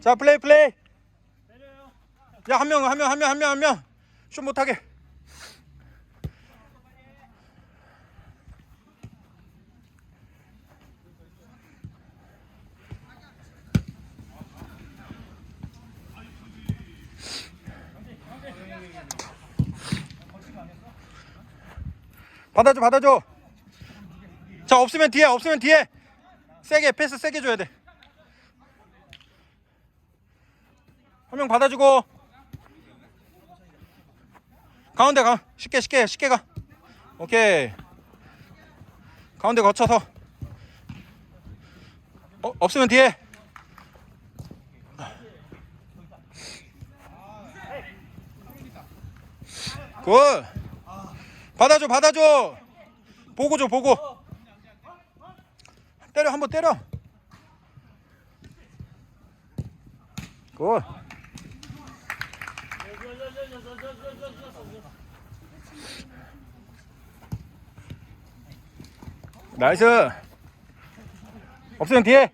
자 플레이 플레이. 야 한 명 한 명 한 명 한 명 한 명 슛 못하게. 받아줘 받아줘. 자 없으면 뒤에 없으면 뒤에. 세게 패스 세게 줘야 돼 한 명 받아주고. 가운데 가. 쉽게 쉽게 쉽게 가. 오케이. 가운데 거쳐서. 어, 없으면 뒤에. 굿. 받아줘 받아줘. 보고 줘 보고. 때려 한번 때려. 굿 나이스. 없으면 뒤에.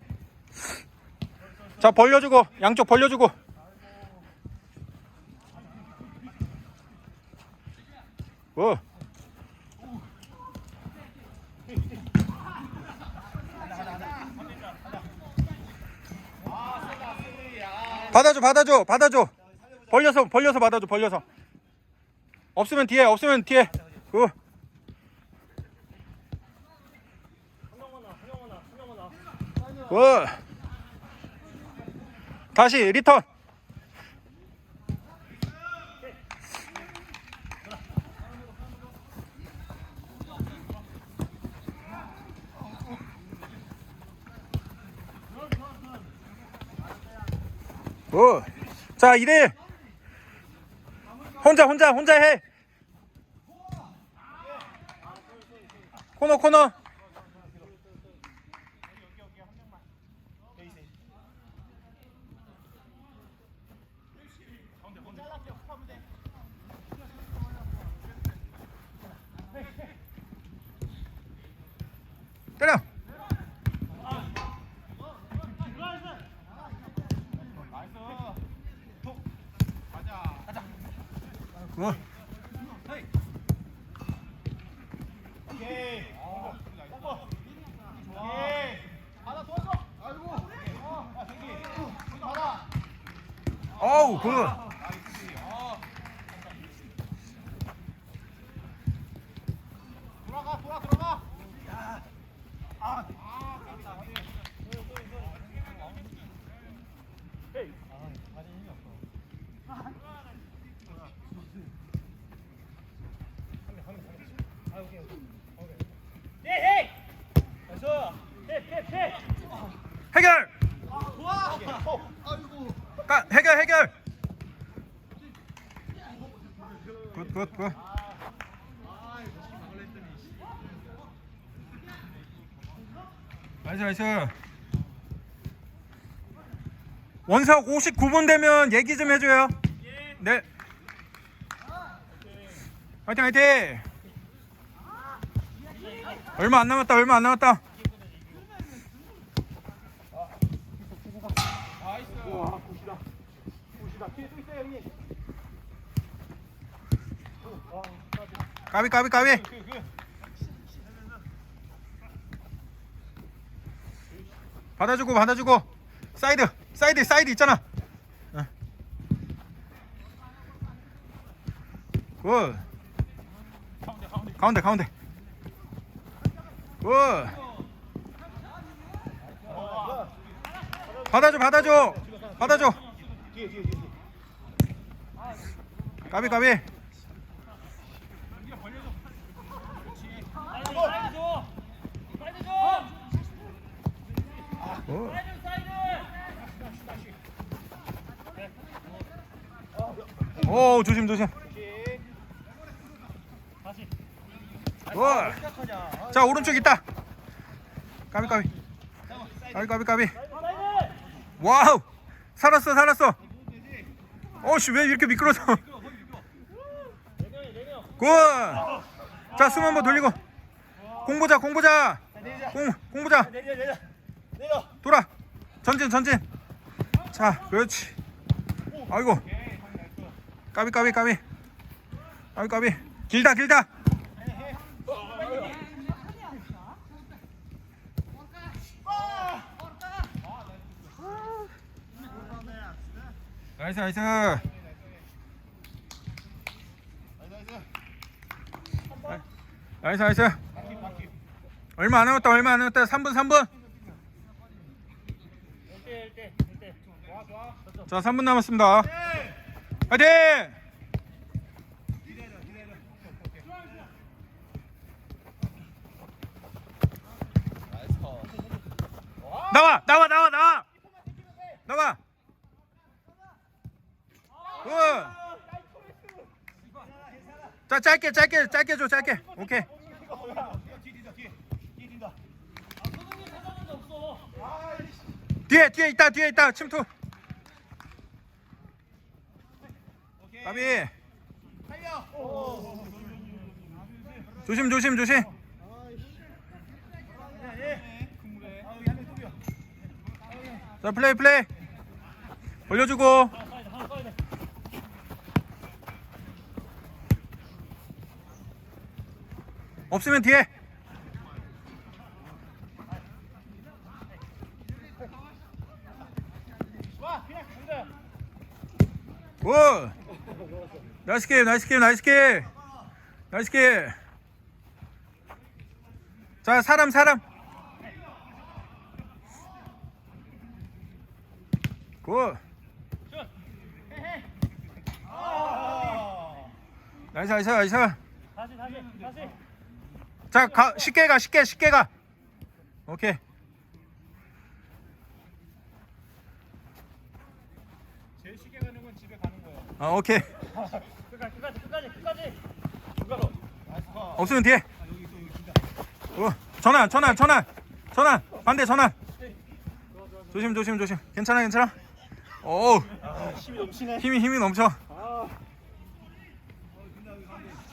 자 벌려주고 양쪽 벌려주고. 굿 받아줘 받아줘 받아줘 벌려서 벌려서 받아줘 벌려서 없으면 뒤에 없으면 뒤에 그 굿. 다시 리턴 굿. 자, 2대1. 혼자, 혼자, 혼자 해. 코너, 코너. 때려. 굿. 어우, 굿. 돌아가 돌아 돌아가 해결. 가, 해결, 해결. 굿, 굿, 굿. 나이스, 나이스. 원석 59분 되면 얘기 좀 해줘요. 네. 화이팅, 화이팅. 얼마 안 남았다, 얼마 안 남았다. 까비, 까비, 까비. 받아주고, 받아주고. 사이드, 사이드, 사이드 있잖아. 어. 굿. 가운데, 가운데. 굿. 받아줘, 받아줘. 받아줘. 까비, 까비. 굿. 오, 조심, 조심. 굿. 자, 오른쪽 있다. 까비, 까비. 까비, 까비, 까비. 와우. 살았어, 살았어. 어씨, 왜 이렇게 미끄러져? 굿. 자, 숨 한번 돌리고. 공 보자, 공 보자. 공, 공 보자. 내려 내려 내려 돌아. 전진, 전진. 자 그렇지 아이고 까비 까비 까비 까비 까비 길다 길다 나이스 나이스 나이스 나이스. 얼마 안 남았다 얼마 안 남았다. 3분 3분. 자 3분 남았습니다. 화이팅! 나와 나와 나와 나와. 나와. 굿. 자 짧게 짧게 짧게 줘 짧게. 오케이 뒤에 뒤에 있다 뒤에 있다. 침투. 가비. 조심 조심 조심. 자 플레이 플레이. 올려주고. 없으면 뒤에 굿 나이스 게임 나이스 게임 나이스 게임. 나이스 게임. 자 사람 사람. 굿. 나이스 나이스 나이스. 다시 다시 다시 자 가, 쉽게 가 쉽게 쉽게 가. 오케이. 제일 쉽게 가는 건 집에 가는 거야 아 오케이 끝까지 끝까지 끝까지 끝까지. 없으면 뒤에. 어, 전환 전환 전환. 전환 반대 전환. 조심 조심 조심. 괜찮아 괜찮아? 오 힘이 넘치네. 힘이 힘이 넘쳐.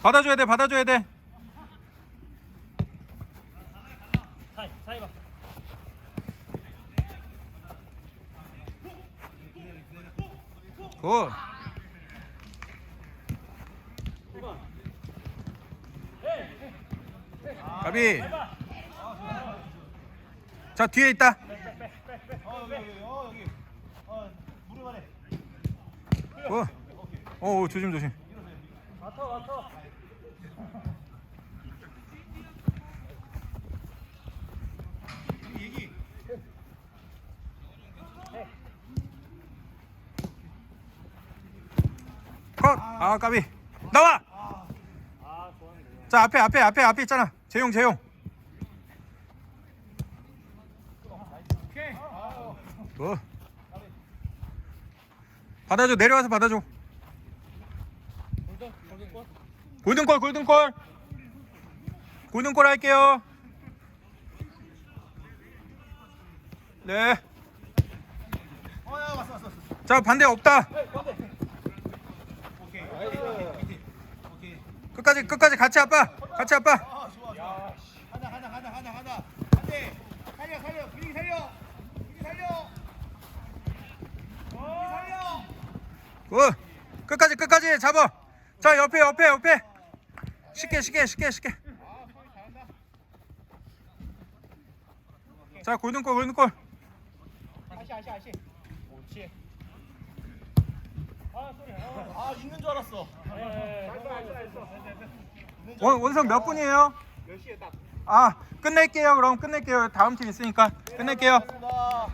받아줘야 돼 받아줘야 돼. 사이 사이 봐. 굿. 가비. 자 뒤에 있다. 굿. 오 조심 조심. 컷. 아 까비. 나와. 자 앞에 앞에 앞에 앞에 있잖아. 재용 재용. 굿. 받아줘 내려와서 받아줘. 골든 골든 골 골든골 골든골. 골든골 할게요. 네. 자 반대 없다. 끝까지 끝까지 같이 아빠 같이 아빠. 하나 하나 하나 하나 하나 안돼 살려 살려 분위기 살려 분위기 살려 분위기 살려 굿. 끝까지 끝까지 잡아. 자 옆에 옆에 옆에. 쉽게 쉽게 쉽게 쉽게. 자 골든골 골든골. 다시 다시 다시 옳지 아아아 있는 줄 알았어. 원 원성 몇 분이에요? 10시에 딱 아 끝낼게요 그럼 끝낼게요 다음 팀 있으니까 끝낼게요. 고맙습니다